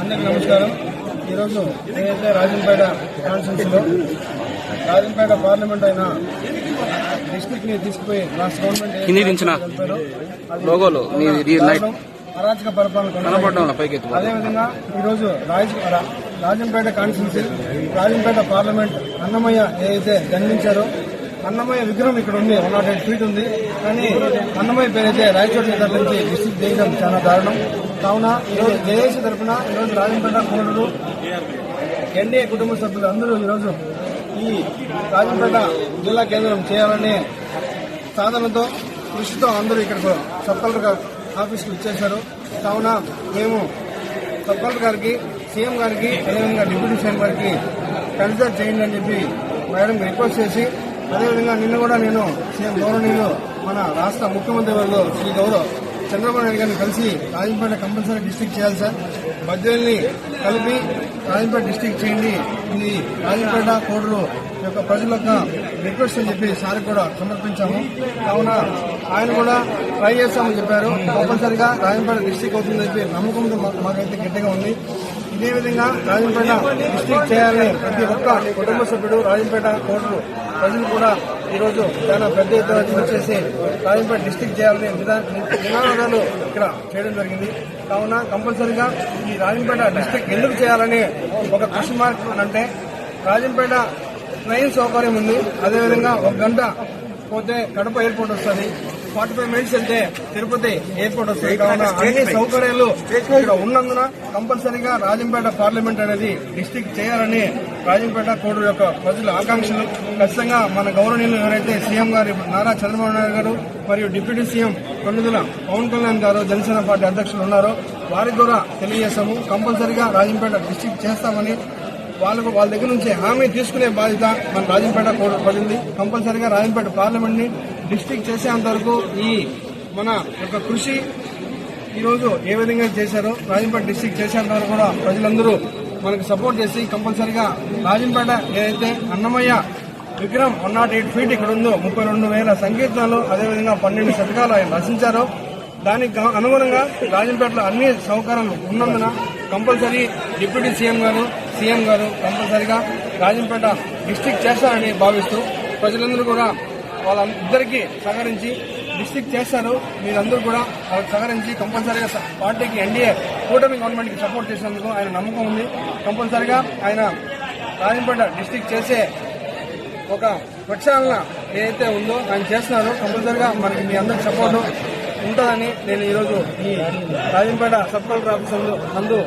అందరికీ నమస్కారం. ఈరోజు ఏదైతే రాజంపేట కాన్స్టిట్యూన్సీలో రాజంపేట పార్లమెంట్ అయిన డిస్టిక్ని తీసుకుపోయి రాష్ట్ర గవర్నమెంట్ లోగోలు అరాచక పరిపాలన అదేవిధంగా ఈరోజు రాజ్ రాజంపేట కాన్స్టిట్యూన్సీ రాజంపేట పార్లమెంట్ అన్నమయ్య ఏదైతే జన్మించారో అన్నమయ్య విగ్రహం ఇక్కడ ఉంది వన్ నాట్ ఎయిట్ ఫీట్ ఉంది. కానీ అన్నమయ్య పేరైతే రాయచోటి నుంచి డిస్టిక్ చేయడం చాలా దారుణం. కావున ఈరోజు జేఏసీ తరఫున ఈరోజు రాజంపేట కోడలు ఎన్డీఏ కుటుంబ సభ్యులు అందరూ ఈరోజు ఈ రాజంపేట జిల్లా కేంద్రం చేయాలనే సాధనతో కృషితో అందరూ ఇక్కడికి సబ్ కలెక్టర్ గారు ఆఫీస్కి ఇచ్చేశారు కావున మేము సబ్ కలెక్టర్ గారికి సీఎం గారికి అదేవిధంగా డిప్యూటీ సీఎం గారికి కన్సిడర్ చేయండి అని చెప్పి మేడం రిక్వెస్ట్ చేసి అదేవిధంగా నిన్న కూడా నేను సీఎం గౌరవనీయులు మన రాష్ట్ర ముఖ్యమంత్రి వారిలో శ్రీ గౌరవ్ చంద్రబాబు నాయుడు గారిని కలిసి రాజంపేట కంపల్సరీ డిస్టిక్ చేయాలి సార్. బడ్జెట్ని కలిపి రాజంపేట డిస్టిక్ చేయండి. ఇది రాజంపేట కోడలు యొక్క ప్రజల యొక్క రిక్వెస్ట్ అని చెప్పి సార్ కూడా సమర్పించాము. కావున ఆయన కూడా ట్రై చేస్తామని చెప్పారు. కంపల్సరిగా రాజంపేట డిస్టిక్ అవుతుందని చెప్పి నమ్మకం మాకైతే గట్టిగా ఉంది. ఇదే విధంగా రాజంపేట డిస్టిక్ చేయాలని ప్రతి ఒక్క కుటుంబ సభ్యుడు రాజంపేట కోటలు ప్రజలు కూడా ఈరోజు చాలా పెద్ద ఎత్తున వచ్చేసి రాజంపేట డిస్టిక్ చేయాలని విధా- నినాదాలు ఇక్కడ చేయడం జరిగింది. కావున కంపల్సరిగా ఈ రాజంపేట డిస్టిక్ ఎందుకు చేయాలని ఒక క్వశ్చన్ మార్క్ అంటే రాజంపేట ట్రైన్ సౌకర్యం ఉంది. అదేవిధంగా ఒక గంట పోతే కడప ఎయిర్పోర్ట్ వస్తుంది. ఫార్టీ ఫైవ్ మినిట్స్ వెళ్తే తిరుపతి ఎయిర్పోర్ట్ వస్తుంది. కావున అన్ని సౌకర్యాలు ఇక్కడ ఉన్నందున కంపల్సరీగా రాజంపేట పార్లమెంట్ అనేది డిస్టిక్ చేయాలని రాజంపేట కోడు యొక్క ప్రజల ఆకాంక్షలు. ఖచ్చితంగా మన గౌరవనీయులు ఎవరైతే సీఎం గారు నారా చంద్రబాబు నాయుడు గారు మరియు deputy CM Konidela Pawan Kalyan garu Janasena party అధ్యక్షులు ఉన్నారో వారికి కూడా తెలియజేస్తాము. కంపల్సరీగా రాజంపేట డిస్టిక్ చేస్తామని వాళ్ళకు వాళ్ళ దగ్గర నుంచి హామీ తీసుకునే బాధ్యత మన రాజంపేట కోడ పడింది. కంపల్సరీగా రాజంపేట పార్లమెంట్ని డిస్టిక్ చేసేంత వరకు ఈ మన యొక్క కృషి ఈ రోజు ఏ విధంగా చేశారో రాజంపేట డిస్టిక్ చేసేంత వరకు కూడా ప్రజలందరూ మనకు సపోర్ట్ చేసి కంపల్సరీగా రాజంపేట ఏదైతే అన్నమయ్య విగ్రహం వన్ నాట్ ఎయిట్ ఫీట్ ఇక్కడ ఉందో ముప్పై రెండు వేల సంకీర్తనలు అదేవిధంగా పన్నెండు శతకాలు ఆయన రచించారు. దానికి అనుగుణంగా రాజంపేటలో అన్ని సౌకర్యాలు ఉన్నందున compulsory deputy CM garu CM garu కంపల్సరీగా రాజంపేట డిస్టిక్ చేస్తారని భావిస్తూ ప్రజలందరూ కూడా వాళ్ళందరికీ సహకరించి డిస్టిక్ చేస్తారు. మీరందరూ కూడా వాళ్ళకి సహకరించి కంపల్సరీగా పార్టీకి ఎన్డీఏ కూటమి గవర్నమెంట్కి సపోర్ట్ చేసినందుకు ఆయన నమ్మకం ఉంది. కంపల్సరీగా ఆయన రాజంపేట డిస్టిక్ చేసే ఒక ప్రక్షాళన ఏదైతే ఉందో ఆయన చేస్తున్నారో. కంపల్సరీగా మనకి మీ అందరి సపోర్ట్ ఉంటుందని నేను ఈరోజు ఈ రాజంపేట సబ్ కలెక్టర్ ఆఫీస్ నందు